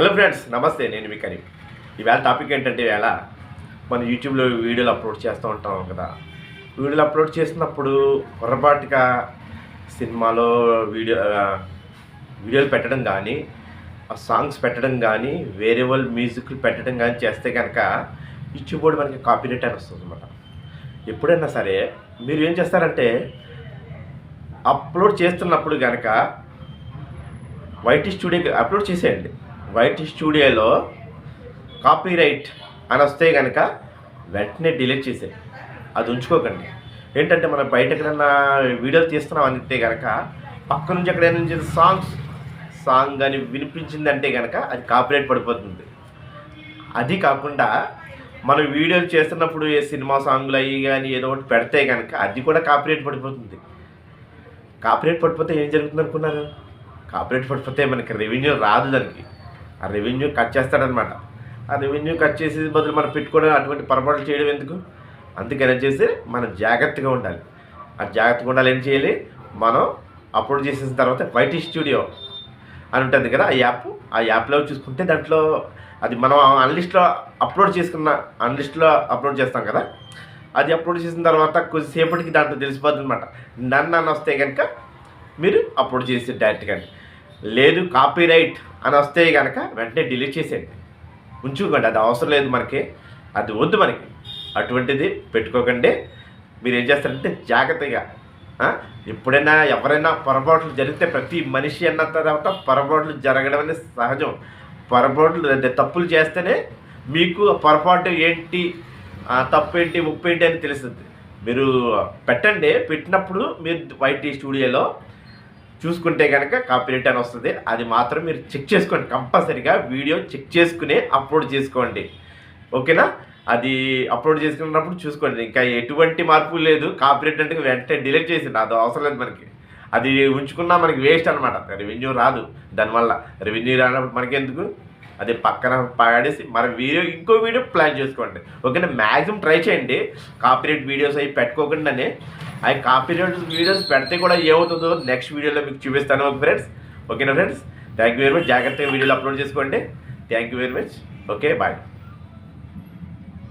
Hello friends నమస్తే నేను మీ కరీం. ఈవేళ టాపిక్ ఏంటంటే ఈవేళ మన యూట్యూబ్లో వీడియోలు అప్లోడ్ చేస్తూ ఉంటాం కదా. వీడియోలు అప్లోడ్ చేసినప్పుడు పొరపాటుగా సినిమాలో వీడియో వీడియోలు పెట్టడం కానీ ఆ సాంగ్స్ పెట్టడం కానీ వేరే వాళ్ళు మ్యూజిక్లు పెట్టడం కానీ చేస్తే కనుక యూట్యూబ్ కూడా మనకి కాపీరేట్ అని వస్తుంది అనమాట ఎప్పుడైనా సరే మీరు ఏం చేస్తారంటే అప్లోడ్ చేస్తున్నప్పుడు కనుక వైట్ స్టూడియో అప్లోడ్ చేసేయండి. వైట్ స్టూడియోలో కాపీరైట్ అని వస్తే కనుక వెంటనే డిలీట్ చేసేయండి అది ఉంచుకోకండి. ఏంటంటే మనం బయట ఎక్కడైనా వీడియోలు తీస్తున్నాం అంటే కనుక పక్క నుంచి ఎక్కడైనా నుంచి సాంగ్స్ సాంగ్ కానీ వినిపించిందంటే కనుక అది కాపీరైట్ పడిపోతుంది. అది కాకుండా మనం వీడియోలు చేస్తున్నప్పుడు ఏ సినిమా సాంగ్లు అయ్యి కానీ ఏదో ఒకటి పెడితే కనుక అది కూడా కాపీరైట్ పడిపోతుంది. కాపీరైట్ పడిపోతే ఏం జరుగుతుంది అనుకున్నారు కాపీరైట్ పడిపోతే మనకి రెవెన్యూ రాదు దానికి. ఆ రెవెన్యూ కట్ చేస్తాడనమాట ఆ రెవెన్యూ కట్ చేసే బదులు మనం పెట్టుకోవడం అటువంటి పొరపాట్లు చేయడం ఎందుకు? అందుకని చేసి మనం జాగ్రత్తగా ఉండాలి. ఆ జాగ్రత్తగా ఉండాలి ఏం చేయాలి? మనం అప్లోడ్ చేసిన తర్వాత వైట్ స్టూడియో అని ఉంటుంది కదా ఆ యాప్ ఆ యాప్లో చూసుకుంటే దాంట్లో అది మనం అన్లిస్ట్లో అప్లోడ్ చేసుకున్న అన్లిస్ట్లో అప్లోడ్ చేస్తాం కదా అది అప్లోడ్ చేసిన తర్వాత కొద్దిసేపటికి దాంట్లో తెలిసిపోతుంది అనమాట నన్ను అని వస్తే కనుక మీరు అప్లోడ్ చేసి డైరెక్ట్గా లేదు కాపీ రైట్ అని వస్తే కనుక వెంటనే డిలీట్ చేసేయండి. ఉంచుకోండి అది అవసరం లేదు మనకి అది వద్దు మనకి. అటువంటిది పెట్టుకోకండి. మీరు ఏం చేస్తారంటే జాగ్రత్తగా ఎప్పుడైనా ఎవరైనా పొరపాట్లు జరిగితే ప్రతి మనిషి అన్న తర్వాత పొరపాట్లు జరగడం అనేది సహజం. పొరపాట్లు తప్పులు చేస్తేనే మీకు పొరపాటు ఏంటి ఆ తప్పు ఏంటి ఉప్పు ఏంటి అని తెలుస్తుంది. మీరు పెట్టండి పెట్టినప్పుడు మీరు వైటీ స్టూడియోలో చూసుకుంటే కనుక కాపీరైట్ అని వస్తుంది. అది మాత్రం మీరు చెక్ చేసుకోండి. కంపల్సరీగా వీడియో చెక్ చేసుకునే అప్లోడ్ చేసుకోండి. ఓకేనా? అది అప్లోడ్ చేసుకున్నప్పుడు చూసుకోండి. ఇంకా ఎటువంటి మార్పు లేదు. కాపీరైట్ అంటే వెంటనే డిలీట్ చేసింది అది అవసరం లేదు మనకి. అది ఉంచుకున్నా మనకి వేస్ట్ అనమాట రెవెన్యూ రాదు. దానివల్ల రెవెన్యూ రానప్పుడు మనకెందుకు? అది పక్కన పాడేసి మన వీడియో ఇంకో వీడియో ప్లాన్ చేసుకోండి. ఓకేనా? మ్యాక్సిమం ట్రై చేయండి. కాపీరైట్ వీడియోస్ అవి పెట్టుకోకుండానే అవి కాపీరేట్ వీడియోస్ పెడితే కూడా ఏమవుతుందో నెక్స్ట్ వీడియోలో మీకు చూపిస్తాను ఫ్రెండ్స్? ఓకేనా friends? Thank you very much జాగ్రత్తగా వీడియోలు అప్లోడ్ చేసుకోండి. Thank you very much okay bye